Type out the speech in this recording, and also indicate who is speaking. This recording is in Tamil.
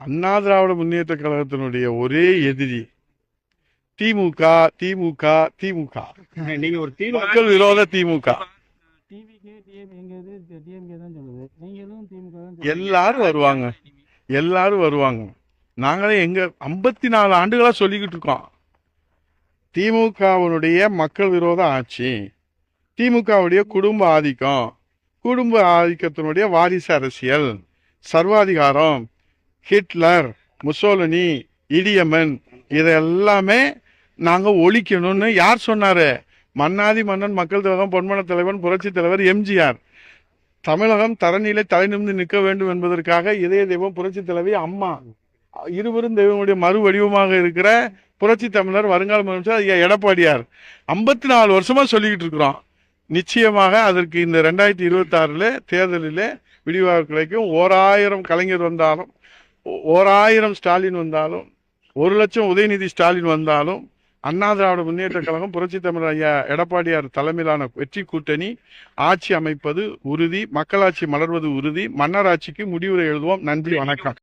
Speaker 1: அண்ணா திராவிட முன்னேற்ற கழகத்தினுடைய ஒரே எதிரி திமுக திமுக திமுக.
Speaker 2: நீங்க ஒரு
Speaker 1: மக்கள் விரோத திமுக.
Speaker 3: டிவிகே டிஎம்கே டிஎம்கே தான் சொல்லுது. நீங்களும் திமுக தான் சொல்றீங்க.
Speaker 1: எல்லாரும் வருவாங்க. எல்லாரும் வருவாங்க. நாங்களே எங்க ஐம்பத்தி நாலு ஆண்டுகளா சொல்லிக்கிட்டு இருக்கோம். திமுகவினுடைய மக்கள் விரோத ஆட்சி திமுகவுடைய குடும்ப ஆதிக்கம் குடும்ப ஆதிக்கத்தினுடைய வாரிசு அரசியல் சர்வாதிகாரம் ஹிட்லர் முசோலினி இடியமன் இதெல்லாமே நாங்கள் ஒழிக்கணும்னு யார் சொன்னார்? மன்னாதி மன்னன் மக்கள் தலைவன் பொன்மன தலைவன் புரட்சி தலைவர் எம்ஜிஆர். தமிழகம் தரநிலை தலை நிற்க வேண்டும் என்பதற்காக இதய தெய்வம் புரட்சி தலைவி அம்மா இருவரும் தெய்வங்களுடைய மறு வடிவமாக இருக்கிற புரட்சி தமிழர் வருங்கால முதலமைச்சர் ஐயா எடப்பாடியார். ஐம்பத்தி நாலு வருஷமா சொல்லிக்கிட்டு இருக்கிறோம். நிச்சயமாக அதற்கு இந்த ரெண்டாயிரத்தி இருபத்தி ஆறுல தேர்தலில் விடிவாக கிடைக்கும் ஓராயிரம் கலைஞர் வந்தாலும் ஓராயிரம் ஸ்டாலின் வந்தாலும் ஒரு லட்சம் உதயநிதி ஸ்டாலின் வந்தாலும் அண்ணா திராவிட முன்னேற்ற கழகம் புரட்சி தமிழர் ஐயா எடப்பாடியார் தலைமையிலான வெற்றி கூட்டணி ஆட்சி அமைப்பது உறுதி மக்களாட்சி மலர்வது உறுதி மன்னராட்சிக்கு முடிவுரை எழுதுவோம். நன்றி வணக்கம்.